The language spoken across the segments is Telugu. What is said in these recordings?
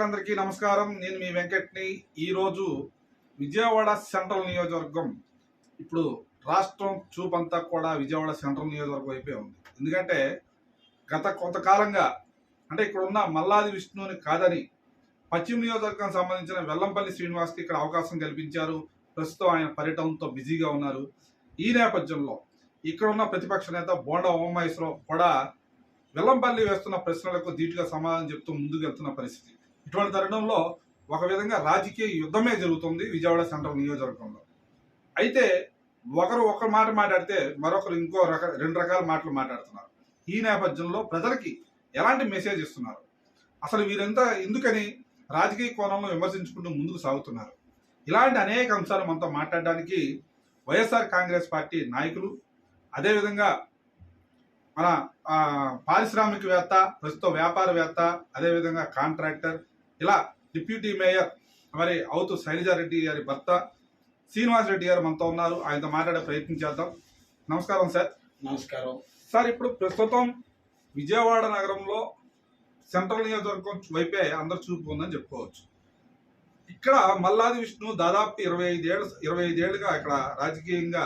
ప్రేక్షకులందరికీ నమస్కారం. నేను మీ వెంకట్ని. ఈరోజు విజయవాడ సెంట్రల్ నియోజకవర్గం ఇప్పుడు రాష్ట్రం చూపంతా కూడా విజయవాడ సెంట్రల్ నియోజకవర్గం అయిపోయి ఉంది. ఎందుకంటే గత కొంతకాలంగా అంటే ఇక్కడ ఉన్న మల్లాది విష్ణుని కాదని పశ్చిమ నియోజకవర్గానికి సంబంధించిన వెల్లంపల్లి శ్రీనివాస్కి ఇక్కడ అవకాశం కల్పించారు. ప్రస్తుతం ఆయన పర్యటనతో బిజీగా ఉన్నారు. ఈ నేపథ్యంలో ఇక్కడ ఉన్న ప్రతిపక్ష నేత బోండా ఉమామహేశ్వరరావు కూడా వెల్లంపల్లి వేస్తున్న ప్రశ్నలకు ధీటుగా సమాధానం చెప్తూ ముందుకు వెళ్తున్న పరిస్థితి. ఇటువంటి తరుణంలో ఒక విధంగా రాజకీయ యుద్ధమే జరుగుతుంది విజయవాడ సెంట్రల్ నియోజకవర్గంలో. అయితే ఒకరు ఒక మాట మాట్లాడితే మరొకరు ఇంకో రక రెండు రకాల మాటలు మాట్లాడుతున్నారు. ఈ నేపథ్యంలో ప్రజలకి ఎలాంటి మెసేజ్ ఇస్తున్నారు? అసలు వీరంతా ఎందుకని రాజకీయ కోణంలో విమర్శించుకుంటూ ముందుకు సాగుతున్నారు? ఇలాంటి అనేక అంశాలు మనతో మాట్లాడడానికి వైఎస్ఆర్ కాంగ్రెస్ పార్టీ నాయకులు అదేవిధంగా మన పారిశ్రామికవేత్త ప్రస్తుత వ్యాపారవేత్త అదేవిధంగా కాంట్రాక్టర్ ఇలా డిప్యూటీ మేయర్ మరి అవుతూ శైలజారెడ్డి గారి భర్త శ్రీనివాస్ రెడ్డి గారు మనతో ఉన్నారు. ఆయనతో మాట్లాడే ప్రయత్నం చేద్దాం. నమస్కారం సార్. నమస్కారం. సార్ ఇప్పుడు ప్రస్తుతం విజయవాడ నగరంలో సెంట్రల్ నియోజకవర్గం వైపే అందరు చూపు ఉందని చెప్పుకోవచ్చు. ఇక్కడ మల్లాది విష్ణు దాదాపు ఇరవై ఐదేళ్ళు ఇరవై ఐదేళ్ళుగా ఇక్కడ రాజకీయంగా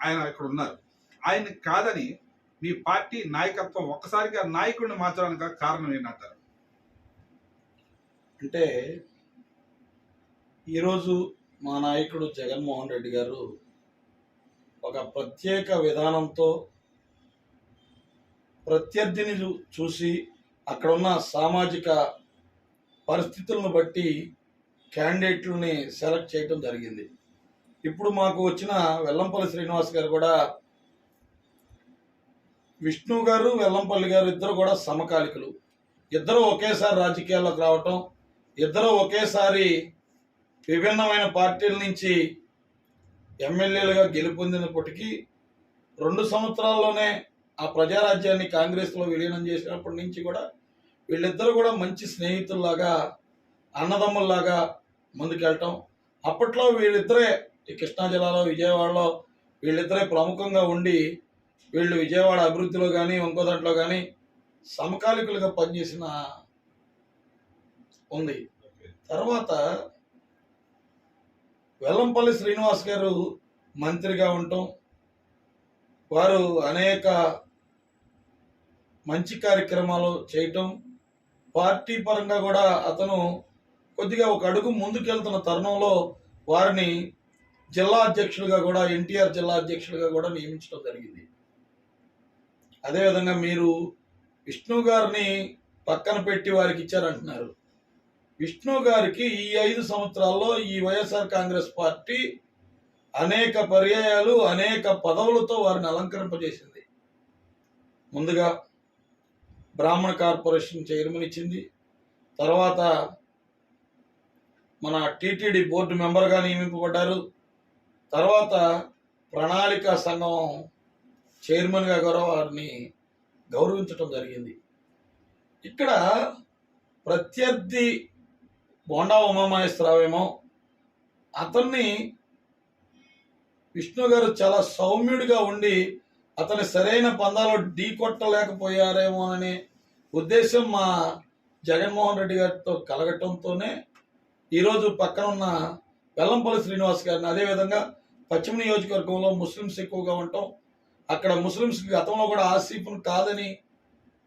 ఆయన ఇక్కడ ఉన్నారు. ఆయన కాదని మీ పార్టీ నాయకత్వం ఒక్కసారిగా నాయకుడిని మార్చడానికి కారణం ఏంటంటారు? అంటే ఈరోజు మా నాయకుడు జగన్మోహన్ రెడ్డి గారు ఒక ప్రత్యేక విధానంతో ప్రత్యర్థిని చూసి అక్కడ ఉన్న సామాజిక పరిస్థితులను బట్టి క్యాండిడేట్లని సెలెక్ట్ చేయటం జరిగింది. ఇప్పుడు మాకు వచ్చిన వెల్లంపల్లి శ్రీనివాస్ గారు కూడా విష్ణు గారు వెల్లంపల్లి గారు ఇద్దరు కూడా సమకాలికులు. ఇద్దరు ఒకేసారి రాజకీయాల్లోకి రావటం ఇద్దరు ఒకేసారి విభిన్నమైన పార్టీల నుంచి ఎమ్మెల్యేలుగా గెలుపొందినప్పటికీ రెండు సంవత్సరాల్లోనే ఆ ప్రజారాజ్యాన్ని కాంగ్రెస్లో విలీనం చేసినప్పటి నుంచి కూడా వీళ్ళిద్దరూ కూడా మంచి స్నేహితుల్లాగా అన్నదమ్ముల్లాగా ముందుకెళ్ళటం. అప్పట్లో వీళ్ళిద్దరే ఈ కృష్ణా జిల్లాలో విజయవాడలో వీళ్ళిద్దరే ప్రముఖంగా ఉండి వీళ్ళు విజయవాడ అభివృద్ధిలో కానీ ఇంకో దాంట్లో కానీ సమకాలికులుగా పనిచేసిన ఉంది. తర్వాత వెల్లంపల్లి శ్రీనివాస్ గారు మంత్రిగా ఉండటం వారు అనేక మంచి కార్యక్రమాలు చేయటం పార్టీ పరంగా కూడా అతను కొద్దిగా ఒక అడుగు ముందుకెళ్తున్న తరుణంలో వారిని జిల్లా అధ్యక్షులుగా కూడా ఎన్టీఆర్ జిల్లా అధ్యక్షులుగా కూడా నియమించడం జరిగింది. అదేవిధంగా మీరు విష్ణు గారిని పక్కన పెట్టి వారికి ఇచ్చారంటున్నారు. విష్ణు గారికి ఈ ఐదు సంవత్సరాల్లో ఈ వైఎస్ఆర్ కాంగ్రెస్ పార్టీ అనేక పర్యాయాలు అనేక పదవులతో వారిని అలంకరింపజేసింది. ముందుగా బ్రాహ్మణ కార్పొరేషన్ చైర్మన్ ఇచ్చింది. తర్వాత మన టీటీడీ బోర్డు మెంబర్గా నియమింపబడ్డారు. తర్వాత ప్రణాళిక సంఘం చైర్మన్గా కూడా వారిని గౌరవించటం జరిగింది. ఇక్కడ ప్రత్యర్థి బోండా ఉమామహేశ్వరరావేమో అతన్ని విష్ణు గారు చాలా సౌమ్యుడిగా ఉండి అతని సరైన పందాలో ఢీ కొట్టలేకపోయారేమో అనే ఉద్దేశం మా జగన్మోహన్ రెడ్డి గారితో కలగటంతోనే ఈరోజు పక్కన ఉన్న వెల్లంపల్లి శ్రీనివాస్ గారిని అదేవిధంగా పశ్చిమ నియోజకవర్గంలో ముస్లిమ్స్ ఎక్కువగా ఉండటం అక్కడ ముస్లిమ్స్ గతంలో కూడా ఆసిఫ్ను కాదని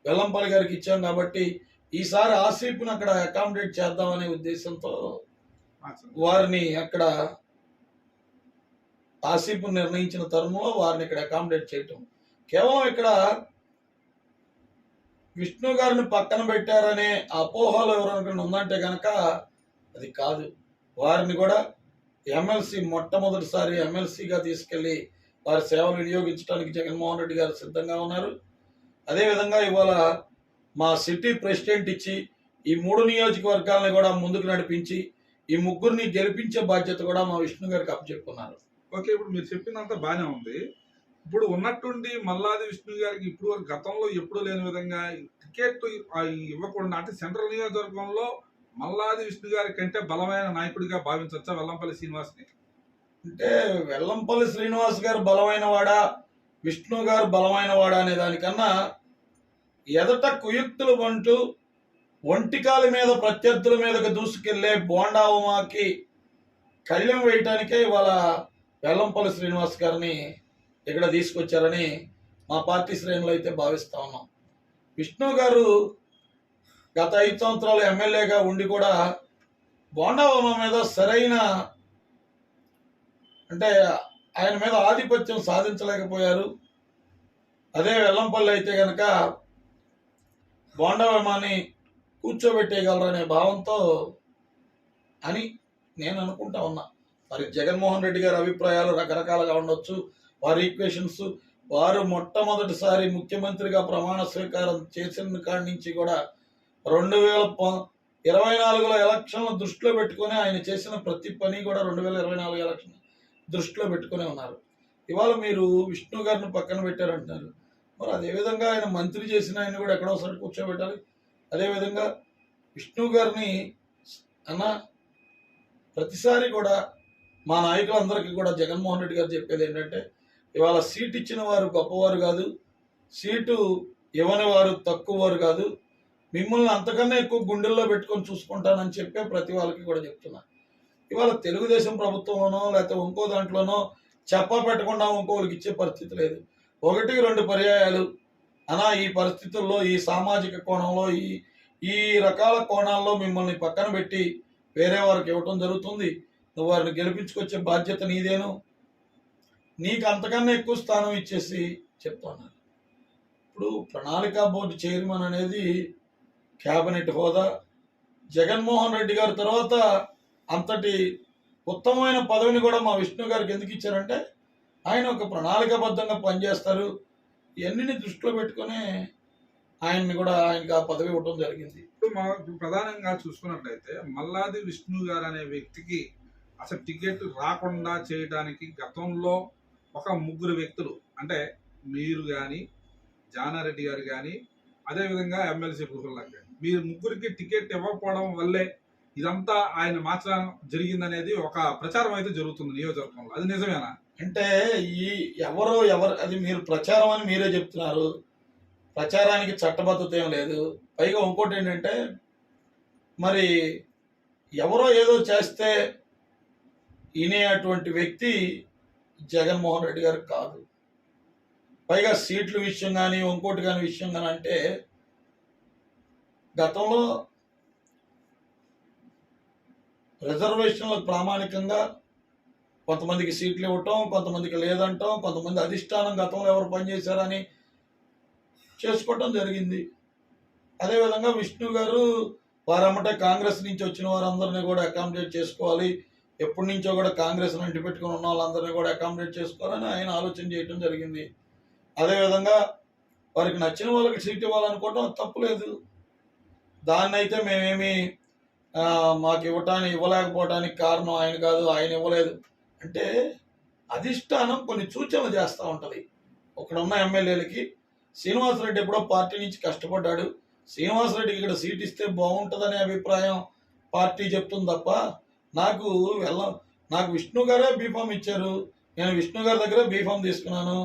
వెల్లంపల్లి గారికి ఇచ్చాం కాబట్టి ఈసారి ఆసిఫ్ను అక్కడ అకామిడేట్ చేద్దామనే ఉద్దేశంతో వారిని అక్కడ ఆసిఫ్ నిర్ణయించిన తరుణంలో వారిని ఇక్కడ అకామిడేట్ చేయటం. కేవలం ఇక్కడ విష్ణు గారిని పక్కన పెట్టారనే అపోహలు ఎవరైనా ఉందంటే కనుక అది కాదు. వారిని కూడా ఎమ్మెల్సీ మొట్టమొదటిసారి ఎమ్మెల్సీగా తీసుకెళ్ళి వారి సేవలు వినియోగించడానికి జగన్మోహన్ రెడ్డి గారు సిద్ధంగా ఉన్నారు. అదేవిధంగా ఇవాళ మా సిటీ ప్రెసిడెంట్ ఇచ్చి ఈ మూడు నియోజకవర్గాలను కూడా ముందుకు నడిపించి ఈ ముగ్గురిని గెలిపించే బాధ్యత కూడా మా విష్ణు గారికి అప్పచెప్పుకున్నారు. ఓకే ఇప్పుడు మీరు చెప్పిందంతా బాగానే ఉంది. ఇప్పుడు ఉన్నట్టుండి మల్లాది విష్ణు గారికి ఇప్పుడు గతంలో ఎప్పుడూ లేని విధంగా టికెట్ ఇవ్వకుండా అంటే సెంట్రల్ నియోజకవర్గంలో మల్లాది విష్ణు గారి కంటే బలమైన నాయకుడిగా భావించవచ్చా వెల్లంపల్లి శ్రీనివాస్ని? అంటే వెల్లంపల్లి శ్రీనివాస్ గారు బలమైన వాడా విష్ణు గారు బలమైన వాడా అనే దానికన్నా ఎదట కుయుక్తులు అంటూ ఒంటికాల మీద ప్రత్యర్థుల మీదకు దూసుకెళ్ళే బోండా ఉమాకి కళ్యం వేయటానికే ఇవాళ వెల్లంపల్లి శ్రీనివాస్ గారిని ఇక్కడ తీసుకొచ్చారని మా పార్టీ శ్రేణులు అయితే భావిస్తా ఉన్నాం. విష్ణు గారు గత ఐదు సంవత్సరాలు ఎమ్మెల్యేగా ఉండి కూడా బోండా మీద సరైన అంటే ఆయన మీద ఆధిపత్యం సాధించలేకపోయారు. అదే వెల్లంపల్లి అయితే కనుక బోండా కూర్చోబెట్టేయగలరనే భావంతో అని నేను అనుకుంటా ఉన్నా. మరి జగన్మోహన్ రెడ్డి గారి అభిప్రాయాలు రకరకాలుగా ఉండొచ్చు. వారి ఈక్వేషన్స్ వారు మొట్టమొదటిసారి ముఖ్యమంత్రిగా ప్రమాణ స్వీకారం చేసిన కాడి నుంచి కూడా రెండు వేల ప- ఇరవై నాలుగులో ఎలక్షన్లు దృష్టిలో పెట్టుకొని ఆయన చేసిన ప్రతి పని కూడా రెండు వేల ఇరవై నాలుగు ఎలక్షన్ దృష్టిలో పెట్టుకునే ఉన్నారు. ఇవాళ మీరు విష్ణు గారిని పక్కన పెట్టారంటున్నారు. మరి అదేవిధంగా ఆయన మంత్రి చేసిన ఆయన కూడా ఎక్కడో ఒకసారి కూర్చోబెట్టాలి. అదేవిధంగా విష్ణు గారిని అన్న ప్రతిసారి కూడా మా నాయకులందరికీ కూడా జగన్మోహన్ రెడ్డి గారు చెప్పేది ఏంటంటే ఇవాళ సీట్ ఇచ్చిన వారు గొప్పవారు కాదు సీటు ఇవ్వని వారు తక్కువ వారు కాదు మిమ్మల్ని అంతకన్నా ఎక్కువ గుండెల్లో పెట్టుకొని చూసుకుంటానని చెప్పే ప్రతి వాళ్ళకి కూడా చెప్తున్నా. ఇవాళ తెలుగుదేశం ప్రభుత్వంలోనో లేకపోతే ఇంకో దాంట్లోనో చెప్ప పెట్టకుండా ఇంకోరికి ఇచ్చే పరిస్థితి లేదు. ఒకటి రెండు పర్యాయాలు. అనా ఈ పరిస్థితుల్లో ఈ సామాజిక కోణంలో ఈ ఈ రకాల కోణాల్లో మిమ్మల్ని పక్కన పెట్టి వేరే వారికి ఇవ్వటం జరుగుతుంది. నువ్వు వారిని గెలిపించుకొచ్చే బాధ్యత నీదేను. నీకు అంతకన్నా ఎక్కువ స్థానం ఇచ్చేసి చెప్తున్నాను ఇప్పుడు ప్రణాళికా బోర్డు చైర్మన్ అనేది క్యాబినెట్ హోదా. జగన్మోహన్ రెడ్డి గారి తర్వాత అంతటి ఉత్తమమైన పదవిని కూడా మా విష్ణు గారికి ఎందుకు ఇచ్చారంటే ఆయన ఒక ప్రణాళికాబద్ధంగా పనిచేస్తారు. ఇవన్నీ దృష్టిలో పెట్టుకొని ఆయన్ని కూడా ఆయనకు ఆ పదవి ఇవ్వడం జరిగింది. ఇప్పుడు మా ప్రధానంగా చూసుకున్నట్లయితే మల్లాది విష్ణు గారు అనే వ్యక్తికి అసలు టికెట్ రాకుండా చేయడానికి గతంలో ఒక ముగ్గురు వ్యక్తులు అంటే మీరు కానీ జానారెడ్డి గారు కానీ అదేవిధంగా ఎమ్మెల్సీ ప్రఫుల్లాక్ గారు మీరు ముగ్గురికి టికెట్ ఇవ్వకపోవడం వల్లే ఇదంతా ఆయన మార్చడం జరిగిందనేది ఒక ప్రచారం అయితే జరుగుతుంది నియోజకవర్గంలో. అది నిజమేనా? అంటే ఈ ఎవరో ఎవరు అది మీరు ప్రచారం అని మీరే చెప్తున్నారు. ప్రచారానికి చట్టబద్ధత ఏం లేదు. పైగా ఇంకోటి ఏంటంటే మరి ఎవరో ఏదో చేస్తే వినేటువంటి వ్యక్తి జగన్మోహన్ రెడ్డి గారు కాదు. పైగా సీట్ల విషయం కానీ ఇంకోటి కానీ విషయం కానీ అంటే గతంలో రిజర్వేషన్లకు ప్రామాణికంగా కొంతమందికి సీట్లు ఇవ్వటం కొంతమందికి లేదంటాం కొంతమంది అధిష్టానం గతంలో ఎవరు పనిచేశారని చేసుకోవటం జరిగింది. అదేవిధంగా విష్ణు గారు వారమ్మటే కాంగ్రెస్ నుంచి వచ్చిన వారందరినీ కూడా అకామిడేట్ చేసుకోవాలి. ఎప్పటి నుంచో కూడా కాంగ్రెస్ అంటి పెట్టుకుని ఉన్న వాళ్ళందరినీ కూడా అకామిడేట్ చేసుకోవాలని ఆయన ఆలోచన చేయటం జరిగింది. అదేవిధంగా వారికి నచ్చిన వాళ్ళకి సీట్ ఇవ్వాలనుకోవటం తప్పులేదు దాన్ని అయితే మేమేమి మాకు ఇవ్వటానికి ఇవ్వలేకపోవడానికి కారణం ఆయన కాదు ఆయన ఇవ్వలేదు. అంటే అధిష్టానం కొన్ని సూచనలు చేస్తూ ఉంటుంది. ఇక్కడ ఉన్న ఎమ్మెల్యేలకి శ్రీనివాసరెడ్డి ఎప్పుడో పార్టీ నుంచి కష్టపడ్డాడు. శ్రీనివాసరెడ్డికి ఇక్కడ సీట్ ఇస్తే బాగుంటుందనే అభిప్రాయం పార్టీ చెప్తుంది తప్ప నాకు వెళ్ళ నాకు విష్ణు గారే బీఫామ్ ఇచ్చారు. నేను విష్ణు గారి దగ్గర బీఫామ్ తీసుకున్నాను.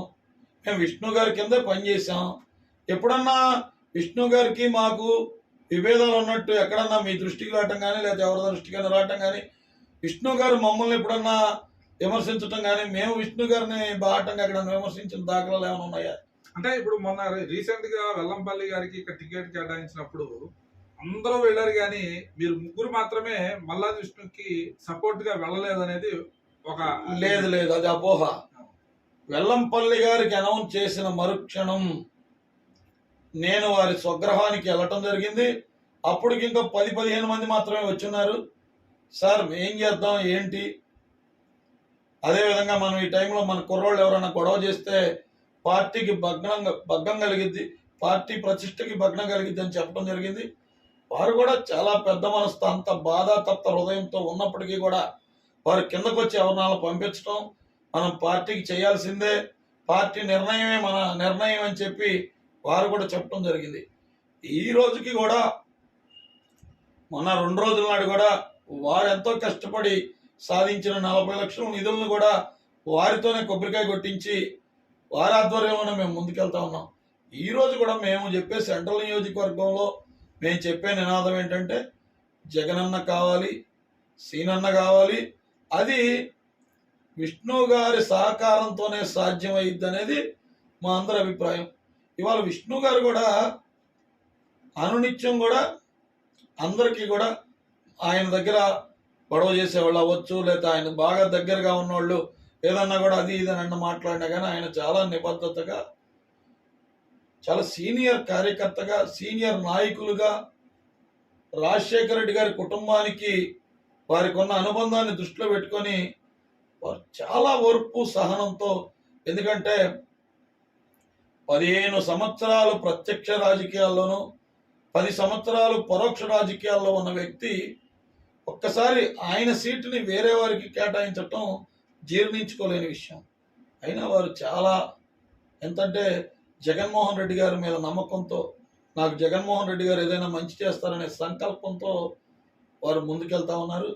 మేము విష్ణు గారి కింద పనిచేసాం ఎప్పుడన్నా విష్ణు గారికి మాకు విభేదాలు ఉన్నట్టు ఎక్కడన్నా మీ దృష్టికి రావటం కానీ లేదా ఎవరి దృష్టికి రావటం కానీ విష్ణు గారు మమ్మల్ని ఎప్పుడన్నా విమర్శించటం కానీ మేము విష్ణు గారిని బాటంగా ఎక్కడన్నా విమర్శించిన దాఖలాలు ఏమైనా ఉన్నాయా? అంటే ఇప్పుడు మొన్న రీసెంట్గా వెల్లంపల్లి గారికి ఇక్కడ టికెట్ కేటాయించినప్పుడు అందరూ వెళ్ళారు కానీ మీరు ముగ్గురు మాత్రమే మల్లాది విష్ణుకి సపోర్ట్గా వెళ్ళలేదనేది ఒక లేదు లేదు అది అపోహ. వెల్లంపల్లి గారికి అనౌన్స్ చేసిన మరుక్షణం నేను వారి స్వగ్రహానికి వెళ్ళటం జరిగింది. అప్పటికి ఇంకా పది పదిహేను మంది మాత్రమే వచ్చున్నారు. సార్ ఏం చేద్దాం ఏంటి? అదేవిధంగా మనం ఈ టైంలో మన కుర్రోళ్ళు ఎవరైనా గొడవ చేస్తే పార్టీకి భగ్నం భగ్గం కలిగిద్ది పార్టీ ప్రతిష్టకి భగ్నం కలిగిద్ది అని చెప్పడం జరిగింది. వారు కూడా చాలా పెద్ద మనసుతో అంత బాధ తప్త హృదయంతో ఉన్నప్పటికీ కూడా వారు కిందకు వచ్చి ఎవరినాలు పంపించడం మనం పార్టీకి చేయాల్సిందే పార్టీ నిర్ణయమే మన నిర్ణయం అని చెప్పి వారు కూడా చెప్పడం జరిగింది. ఈ రోజుకి కూడా మొన్న రెండు రోజుల నాడు కూడా వారు ఎంతో కష్టపడి సాధించిన నలభై లక్షల నిధులను కూడా వారితోనే కొబ్బరికాయ కొట్టించి వారి ఆధ్వర్యంలోనే మేము ముందుకెళ్తా ఉన్నాం. ఈరోజు కూడా మేము చెప్పే సెంట్రల్ నియోజకవర్గంలో మేము చెప్పే నినాదం ఏంటంటే జగనన్న కావాలి సీనన్న కావాలి అది విష్ణు గారి సహకారంతోనే సాధ్యమైద్ది అనేది మా అందరి అభిప్రాయం. ఇవాళ విష్ణు గారు కూడా అనునిత్యం కూడా అందరికీ కూడా ఆయన దగ్గర గొడవ చేసేవాళ్ళు అవ్వచ్చు లేదా ఆయన బాగా దగ్గరగా ఉన్నవాళ్ళు ఏదన్నా కూడా అది ఇది అని మాట్లాడినా కానీ ఆయన చాలా నిబద్ధతగా చాలా సీనియర్ కార్యకర్తగా సీనియర్ నాయకులుగా రాజశేఖర రెడ్డి గారి కుటుంబానికి వారికి ఉన్న అనుబంధాన్ని దృష్టిలో పెట్టుకొని వారు చాలా ఓర్పు సహనంతో ఎందుకంటే పదిహేను సంవత్సరాలు ప్రత్యక్ష రాజకీయాల్లోనూ పది సంవత్సరాలు పరోక్ష రాజకీయాల్లో ఉన్న వ్యక్తి ఒక్కసారి ఆయన సీటుని వేరే వారికి కేటాయించటం జీర్ణించుకోలేని విషయం. అయినా వారు చాలా ఎంతంటే జగన్మోహన్ రెడ్డి గారి మీద నమ్మకంతో నాకు జగన్మోహన్ రెడ్డి గారు ఏదైనా మంచి చేస్తారనే సంకల్పంతో వారు ముందుకెళ్తా ఉన్నారు.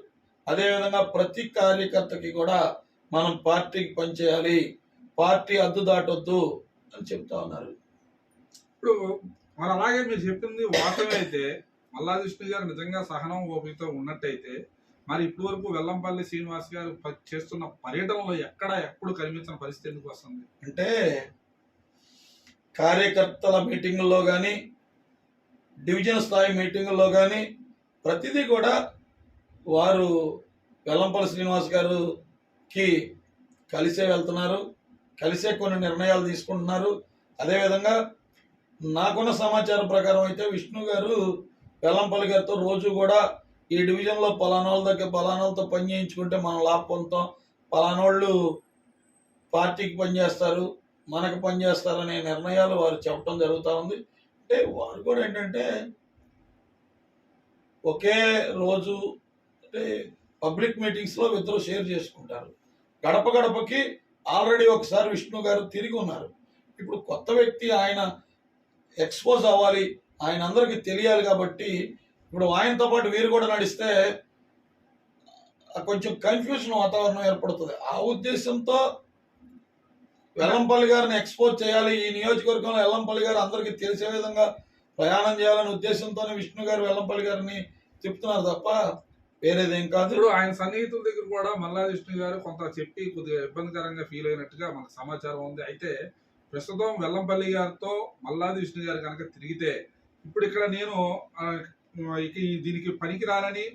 అదేవిధంగా ప్రతి కార్యకర్తకి కూడా మనం పార్టీకి పనిచేయాలి పార్టీ అద్దు దాటొద్దు అని చెప్తా ఉన్నారు. ఇప్పుడు మరి అలాగే మీరు చెప్పింది వాస్తవమే మల్లాజిష్ణు గారు నిజంగా సహనం ఓపికతో ఉన్నట్టయితే మరి ఇప్పటి వరకు వెల్లంపల్లి శ్రీనివాస్ గారు చేస్తున్న పర్యటనలో ఎక్కడ ఎప్పుడు కనిపించిన పరిస్థితి ఎందుకు వస్తుంది? అంటే కార్యకర్తల మీటింగుల్లో కానీ డివిజన్ స్థాయి మీటింగుల్లో కానీ ప్రతిదీ కూడా వారు వెల్లంపల్లి శ్రీనివాస్ గారుకి కలిసే వెళ్తున్నారు కలిసే కొన్ని నిర్ణయాలు తీసుకుంటున్నారు. అదేవిధంగా నాకున్న సమాచారం ప్రకారం అయితే విష్ణు గారు వెల్లంపల్లి గారితో రోజు కూడా ఈ డివిజన్లో పలానోళ్ళ దగ్గర పలానోళ్ళతో పని చేయించుకుంటే మనం లాభ పొందుతాం. పలానోళ్ళు పార్టీకి పనిచేస్తారు మనకు పనిచేస్తారనే నిర్ణయాలు వారు చెప్పడం జరుగుతూ ఉంది. అంటే వారు కూడా ఏంటంటే ఒకే రోజు అంటే పబ్లిక్ మీటింగ్స్లో ఇద్దరు షేర్ చేసుకుంటారు. గడప గడపకి ఆల్రెడీ ఒకసారి విష్ణు గారు తిరిగి ఉన్నారు. ఇప్పుడు కొత్త వ్యక్తి ఆయన ఎక్స్పోజ్ అవ్వాలి ఆయన అందరికీ తెలియాలి కాబట్టి ఇప్పుడు ఆయనతో పాటు వీరు కూడా నడిస్తే కొంచెం కన్ఫ్యూజన్ వాతావరణం ఏర్పడుతుంది. ఆ ఉద్దేశంతో వెల్లంపల్లి గారిని ఎక్స్పోజ్ చేయాలి. ఈ నియోజకవర్గంలో వెల్లంపల్లి గారు అందరికీ తెలిసే విధంగా ప్రయాణం చేయాలనే ఉద్దేశంతోనే విష్ణు గారు వెల్లంపల్లి గారిని తిప్పుతున్నారు తప్ప వేరేదేం కాదు. ఇప్పుడు ఆయన సన్నిహితుల దగ్గర కూడా మల్లాది విష్ణు గారు కొంత చెప్పి కొద్దిగా ఇబ్బందికరంగా ఫీల్ అయినట్టుగా మనకు సమాచారం ఉంది. అయితే ప్రస్తుతం వెల్లంపల్లి గారితో మల్లాది విష్ణు గారు కనుక తిరిగితే ఇప్పుడు ఇక్కడ నేను దీనికి పనికి రానని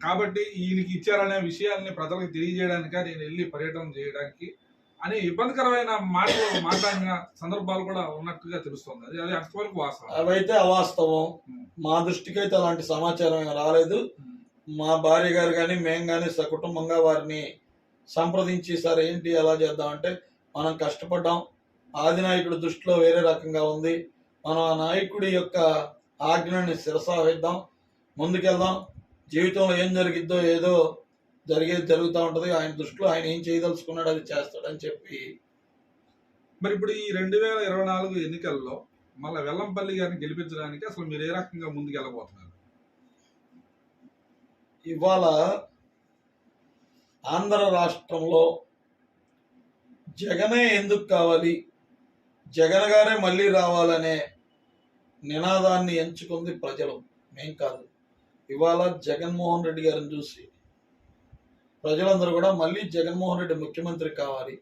కాబట్టి ఈయనకి ఇచ్చారనే విషయాల్ని ప్రజలకు తెలియజేయడానిక నేను వెళ్ళి పర్యటన చేయడానికి అని ఇబ్బందికరమైన మాటలు మాట్లాడిన సందర్భాలు కూడా ఉన్నట్టుగా తెలుస్తుంది. అది అది అంతవరకు వాస్తవం. అవైతే అవాస్తవం. మా దృష్టికి అయితే అలాంటి సమాచారం రాలేదు. మా భార్య గారు కానీ మేము కానీ సకుటుంబంగా వారిని సంప్రదించి సార్ ఏంటి ఎలా చేద్దామంటే మనం కష్టపడ్డాం. ఆది నాయకుడి దృష్టిలో వేరే రకంగా ఉంది. మనం నాయకుడి యొక్క ఆజ్ఞని శిరసావిద్దాం ముందుకెళ్దాం. జీవితంలో ఏం జరిగిద్దో ఏదో జరిగేది జరుగుతూ ఉంటుంది. ఆయన దృష్టిలో ఆయన ఏం చేయదలుచుకున్నాడు అది చేస్తాడని చెప్పి మరి ఇప్పుడు ఈ రెండు వేల ఇరవై నాలుగు ఎన్నికల్లో మళ్ళీ వెల్లంపల్లి గారిని గెలిపించడానికి అసలు మీరు ఏ రకంగా ముందుకు వెళ్ళబోతున్నారు ఇవాళ ఆంధ్ర రాష్ట్రంలో జగనే ఎందుకు కావాలి? జగన్ గారే మళ్ళీ రావాలనే నినాదాన్ని ఎంచుకుంది ప్రజలు. మేం కాదు. ఇవాళ జగన్మోహన్ రెడ్డి గారిని చూసి ప్రజలందరూ కూడా మళ్ళీ జగన్మోహన్ రెడ్డి ముఖ్యమంత్రి కావాలి.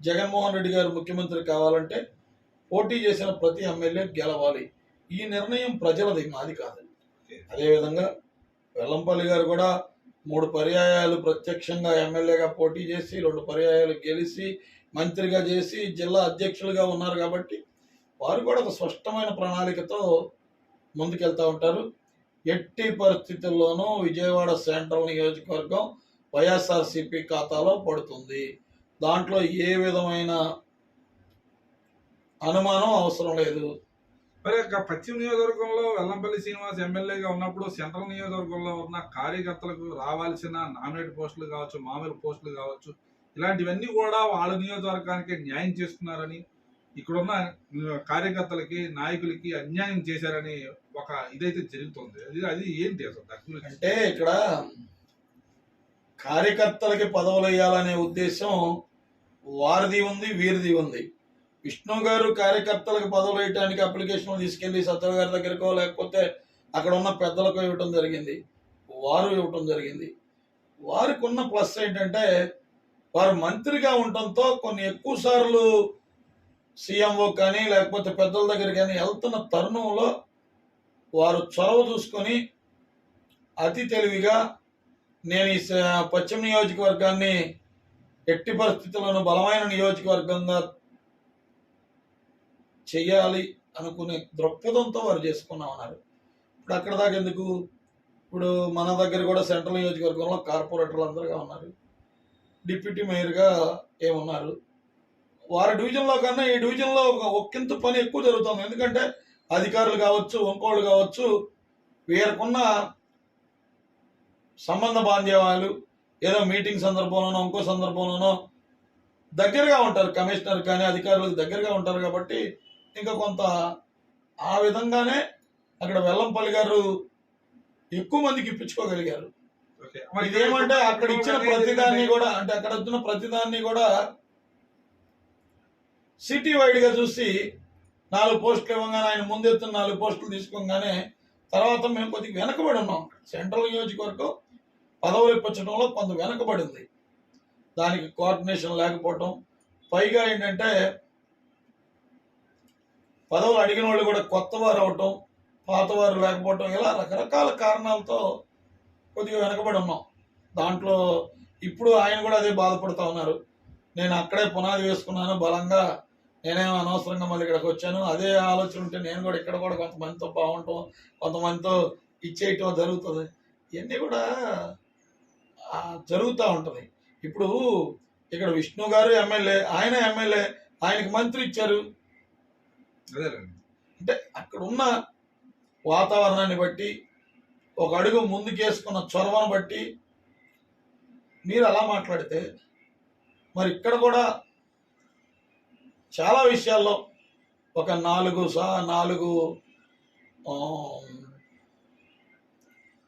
జగన్మోహన్ రెడ్డి గారు ముఖ్యమంత్రి కావాలంటే పోటీ చేసిన ప్రతి ఎమ్మెల్యే గెలవాలి. ఈ నిర్ణయం ప్రజలది మాది కాదు. అదేవిధంగా వెల్లంపల్లి గారు కూడా మూడు పర్యాయాలు ప్రత్యక్షంగా ఎమ్మెల్యేగా పోటీ చేసి రెండు పర్యాయాలు గెలిచి మంత్రిగా చేసి జిల్లా అధ్యక్షులుగా ఉన్నారు కాబట్టి వారు కూడా ఒక స్పష్టమైన ప్రణాళికతో ముందుకెళ్తూ ఉంటారు. ఎట్టి పరిస్థితుల్లోనూ విజయవాడ సెంట్రల్ నియోజకవర్గం వైఎస్ఆర్సిపి ఖాతాలో పడుతుంది. దాంట్లో ఏ విధమైన అనుమానం అవసరం లేదు. మరి పశ్చిమ నియోజకవర్గంలో వెల్లంపల్లి శ్రీనివాస్ ఎమ్మెల్యేగా ఉన్నప్పుడు సెంట్రల్ నియోజకవర్గంలో ఉన్న కార్యకర్తలకు రావాల్సిన నామినేట్ పోస్టులు కావచ్చు మామూలు పోస్టులు కావచ్చు ఇలాంటివన్నీ కూడా వాళ్ళ నియోజకవర్గానికి న్యాయం చేస్తున్నారని ఇక్కడున్న కార్యకర్తలకి నాయకులకి అన్యాయం చేశారని ఒక ఇదైతే జరుగుతుంది. అది అది ఏంటి అసలు దాని గురించి అంటే ఇక్కడ కార్యకర్తలకి పదవులు వేయాలనే ఉద్దేశం వారిది ఉంది వీరిది ఉంది. విష్ణు గారు కార్యకర్తలకు పదవులు వేయడానికి అప్లికేషన్ తీసుకెళ్ళి సత్య గారి దగ్గరకో లేకపోతే అక్కడ ఉన్న పెద్దలకు ఇవ్వటం జరిగింది. వారు ఇవ్వటం జరిగింది. వారికి ఉన్న ప్లస్ ఏంటంటే వారు మంత్రిగా ఉండటంతో కొన్ని ఎక్కువ సార్లు సీఎంఓ కానీ లేకపోతే పెద్దల దగ్గర కానీ వెళ్తున్న తరుణంలో వారు చొరవ చూసుకొని అతి తెలివిగా నేను ఈ స- పశ్చిమ నియోజకవర్గాన్ని ఎట్టి పరిస్థితుల్లోనూ బలమైన నియోజకవర్గంగా చేయాలి అనుకునే దృక్పథంతో వారు చేసుకున్నామన్నారు ఇప్పుడు అక్కడ దాకా ఎందుకు? ఇప్పుడు మన దగ్గర కూడా సెంట్రల్ నియోజకవర్గంలో కార్పొరేటర్లు అందరుగా ఉన్నారు. డిప్యూటీ మేయర్గా ఏమున్నారు? వారి డివిజన్లో కన్నా ఈ డివిజన్లో ఒక ఒక్కింత పని ఎక్కువ జరుగుతుంది. ఎందుకంటే అధికారులు కావచ్చు ఇంకోళ్ళు కావచ్చు వీరికున్న సంబంధ బాంధవ్యాలు ఏదో మీటింగ్ సందర్భంలోనో ఇంకో సందర్భంలోనో దగ్గరగా ఉంటారు. కమిషనర్ కానీ అధికారులకు దగ్గరగా ఉంటారు కాబట్టి ఇంకా కొంత ఆ విధంగానే అక్కడ వెల్లంపల్లి గారు ఎక్కువ మందికి ఇప్పించుకోగలిగారు. ఇదేమంటే అక్కడ ఇచ్చిన ప్రతిదాన్ని కూడా అంటే అక్కడ వచ్చిన ప్రతిదాన్ని కూడా సిటీ వైడ్గా చూసి నాలుగు పోస్టులు ఇవ్వగానే ఆయన ముందెత్తున నాలుగు పోస్టులు తీసుకోగానే తర్వాత మేము కొద్దిగా వెనకబడి ఉన్నాం. సెంట్రల్ నియోజకవర్గం పదవులు ఇప్పించడంలో కొంత వెనకబడింది దానికి కోఆర్డినేషన్ లేకపోవటం. పైగా ఏంటంటే పదవులు అడిగిన వాళ్ళు కూడా కొత్త వారు అవటం పాతవారు లేకపోవటం ఇలా రకరకాల కారణాలతో కొద్దిగా వెనకబడి ఉన్నాం. దాంట్లో ఇప్పుడు ఆయన కూడా అదే బాధపడుతూ ఉన్నారు. నేను అక్కడే పునాది వేసుకున్నాను బలంగా నేనేమో అనవసరంగా మళ్ళీ ఇక్కడికి వచ్చాను. అదే ఆలోచన ఉంటే నేను కూడా ఇక్కడ కూడా కొంతమందితో బాగుంటాం కొంతమందితో ఇచ్చేయటం జరుగుతుంది. ఇవన్నీ కూడా జరుగుతూ ఉంటుంది. ఇప్పుడు ఇక్కడ విష్ణు గారు ఎమ్మెల్యే ఆయన ఎమ్మెల్యే ఆయనకి మంత్రి ఇచ్చారు. అంటే అక్కడ ఉన్న వాతావరణాన్ని బట్టి ఒక అడుగు ముందుకేసుకున్న చొరవను బట్టి మీరు అలా మాట్లాడితే మరి ఇక్కడ కూడా చాలా విషయాల్లో ఒక నాలుగు సా నాలుగు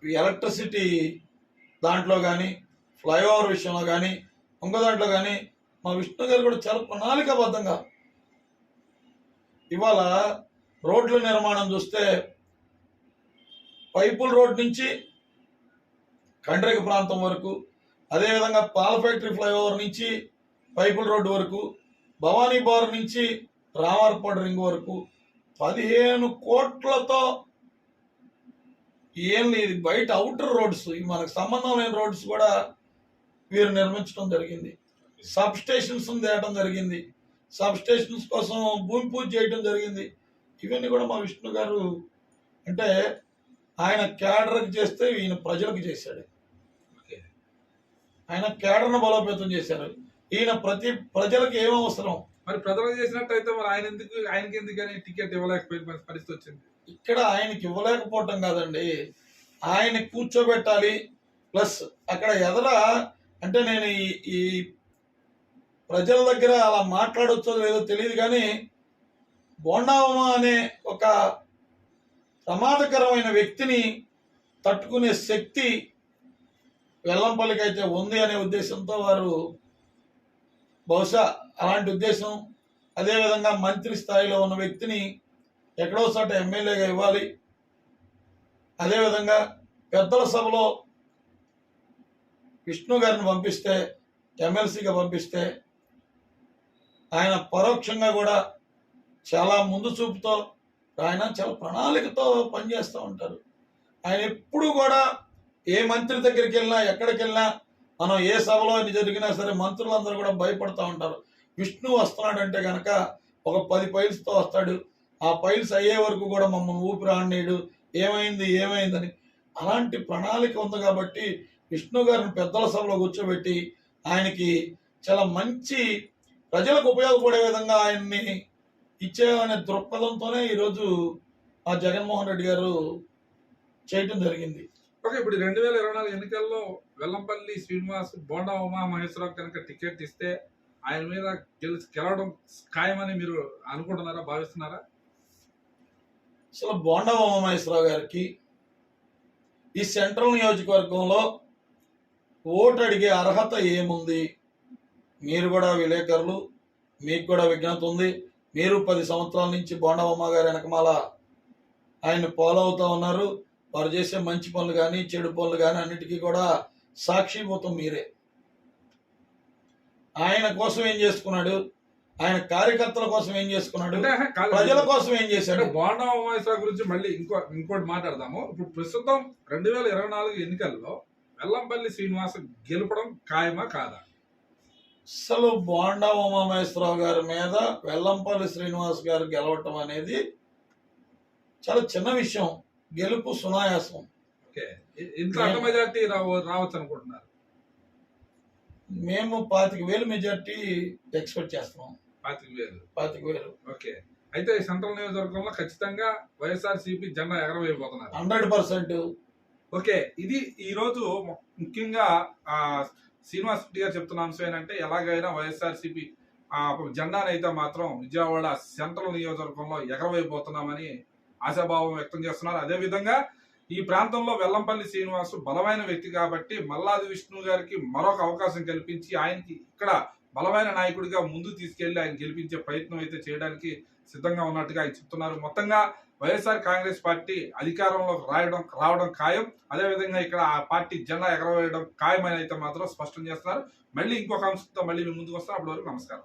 ఎలక్ట్రిసిటీ దాంట్లో కానీ ఫ్లైఓవర్ విషయంలో కానీ ఇంకో దాంట్లో కానీ మా విష్ణు గారు కూడా చాలా ప్రణాళికాబద్ధంగా ఇవాళ రోడ్ల నిర్మాణం చూస్తే పైపుల్ రోడ్ నుంచి కండ్రిక ప్రాంతం వరకు అదేవిధంగా పాల ఫ్యాక్టరీ ఫ్లైఓవర్ నుంచి పైపుల్ రోడ్డు వరకు భవానీ బార్ నుంచి రామర్పాడు రింగ్ వరకు పదిహేను కోట్లతో ఏం లేదు. బయట అవుటర్ రోడ్స్ మనకు సంబంధం లేని రోడ్స్ కూడా వీరు నిర్మించడం జరిగింది. సబ్ స్టేషన్స్ తేయడం జరిగింది. సబ్ స్టేషన్స్ కోసం భూమి పూజ చేయడం జరిగింది. ఇవన్నీ కూడా మా విష్ణు గారు అంటే ఆయన క్యాడర్కి చేస్తే ఈయన ప్రజలకు చేశాడు. ఆయన క్యాడర్ను బలోపేతం చేశారు. ఈయన ప్రతి ప్రజలకు ఏం అవసరం? మరి ప్రజలకు చేసినట్టయితే మరి ఆయన ఎందుకు ఆయనకి ఎందుకని టికెట్ ఇవ్వలేకపోయిన పరిస్థితి వచ్చింది. ఇక్కడ ఆయనకి ఇవ్వలేకపోవటం కాదండి. ఆయన కూర్చోబెట్టాలి. ప్లస్ అక్కడ ఎదర అంటే నేను ఈ ఈ ప్రజల దగ్గర అలా మాట్లాడొచ్చో లేదో తెలియదు కానీ బోండావమ అనే ఒక ప్రమాదకరమైన వ్యక్తిని తట్టుకునే శక్తి వెల్లంపల్లికి అయితే ఉంది అనే ఉద్దేశంతో వారు బహుశా అలాంటి ఉద్దేశం అదేవిధంగా మంత్రి స్థాయిలో ఉన్న వ్యక్తిని ఎక్కడో చోట ఎమ్మెల్యేగా ఇవ్వాలి. అదేవిధంగా పెద్దల సభలో విష్ణు గారిని పంపిస్తే ఎమ్మెల్సీగా పంపిస్తే ఆయన పరోక్షంగా కూడా చాలా ముందు చూపుతో ఆయన చాలా ప్రణాళికతో పనిచేస్తూ ఉంటారు. ఆయన ఎప్పుడు కూడా ఏ మంత్రి దగ్గరికి వెళ్ళినా ఎక్కడికి వెళ్ళినా మనం ఏ సభలో జరిగినా సరే మంత్రులందరూ కూడా భయపడుతూ ఉంటారు. విష్ణు వస్తున్నాడంటే కనుక ఒక పది పైల్స్తో వస్తాడు. ఆ పైల్స్ అయ్యే వరకు కూడా మమ్మల్ని ఊపిరి ఆడనీయడు. ఏమైంది ఏమైందని. అలాంటి ప్రణాళిక ఉంది కాబట్టి విష్ణు గారిని పెద్దల సభలో కూర్చోబెట్టి ఆయనకి చాలా మంచి ప్రజలకు ఉపయోగపడే విధంగా ఆయన్ని ఇచ్చేయాలనే దృక్పథంతోనే ఈరోజు ఆ జగన్మోహన్ రెడ్డి గారు చేయటం జరిగింది. ఓకే ఇప్పుడు రెండు వేల ఇరవై నాలుగు ఎన్నికల్లో వెల్లంపల్లి శ్రీనివాస్ బోండా ఉమా మహేశ్వరరావు కనుక టికెట్ ఇస్తే ఆయన మీద గెలిచి గెలవడం ఖాయమని మీరు అనుకుంటున్నారా భావిస్తున్నారా? అసలు బోండా ఉమామహేశ్వరరావు గారికి ఈ సెంట్రల్ నియోజకవర్గంలో ఓటు అడిగే అర్హత ఏముంది? మీరు కూడా విలేకరులు మీకు కూడా విజ్ఞత ఉంది. మీరు పది సంవత్సరాల నుంచి బోండా ఉమ్మ గారి వెనకమాల ఆయన ఫాలో అవుతా ఉన్నారు. వారు చేసే మంచి పనులు కానీ చెడు పనులు కానీ అన్నిటికీ కూడా సాక్షిభూతం మీరే. ఆయన కోసం ఏం చేసుకున్నాడు? ఆయన కార్యకర్తల కోసం ఏం చేసుకున్నాడు. ప్రజల కోసం ఏం చేశాడు? బోండా ఉమాయేశ్వర గురించి మళ్ళీ ఇంకో ఇంకోటి మాట్లాడదాము. ఇప్పుడు ప్రస్తుతం రెండు వేల ఇరవై నాలుగు ఎన్నికల్లో వెల్లంపల్లి శ్రీనివాస్ గెలపడం ఖాయమా కాదా? అసలు బోండా ఉమామహేశ్వరరావు గారి మీద వెల్లంపల్లి శ్రీనివాస్ గారు గెలవటం అనేది చాలా చిన్న విషయం. గెలుపు సునాయాసం. ఓకే. ఇంత మెజార్టీ రావచ్చు అనుకుంటున్నారు మేము పాతిక వేలు మెజార్టీ ఎక్స్పెక్ట్ చేస్తున్నాం. పాతిక వేలు. పాతిక వేలు. ఓకే. అయితే ఈ సెంట్రల్ నియోజకవర్గంలో ఖచ్చితంగా వైఎస్ఆర్ సిపి జెండా ఎగరవేయబోతున్నారు. Hundred percent. ఓకే. ఇది ఈ రోజు ముఖ్యంగా ఆ, శ్రీనివాస్ రెడ్డి గారు చెప్తున్న అంశం ఏంటంటే ఎలాగైనా వైఎస్ఆర్ సిపి ఆ జెండాను అయితే మాత్రం విజయవాడ సెంట్రల్ నియోజకవర్గంలో ఎగరవేయబోతున్నామని ఆశాభావం వ్యక్తం చేస్తున్నారు. అదే విధంగా ఈ ప్రాంతంలో వెల్లంపల్లి శ్రీనివాస్ బలమైన వ్యక్తి కాబట్టి మల్లాది విష్ణు గారికి మరొక అవకాశం కల్పించి ఆయనకి ఇక్కడ బలమైన నాయకుడిగా ముందు తీసుకెళ్ళి ఆయన గెలిపించే ప్రయత్నం అయితే చేయడానికి సిద్ధంగా ఉన్నట్టుగా ఆయన చెప్తున్నారు. మొత్తంగా వైఎస్ఆర్ కాంగ్రెస్ పార్టీ అధికారంలోకి రాయడం రావడం ఖాయం. అదేవిధంగా ఇక్కడ ఆ పార్టీ జెండా ఎగరవేయడం ఖాయమని అయితే మాత్రం స్పష్టం చేస్తున్నారు. మళ్ళీ ఇంకొక అంశంతో మళ్ళీ మీ ముందుకు వస్తాం అప్పటి వరకు నమస్కారం.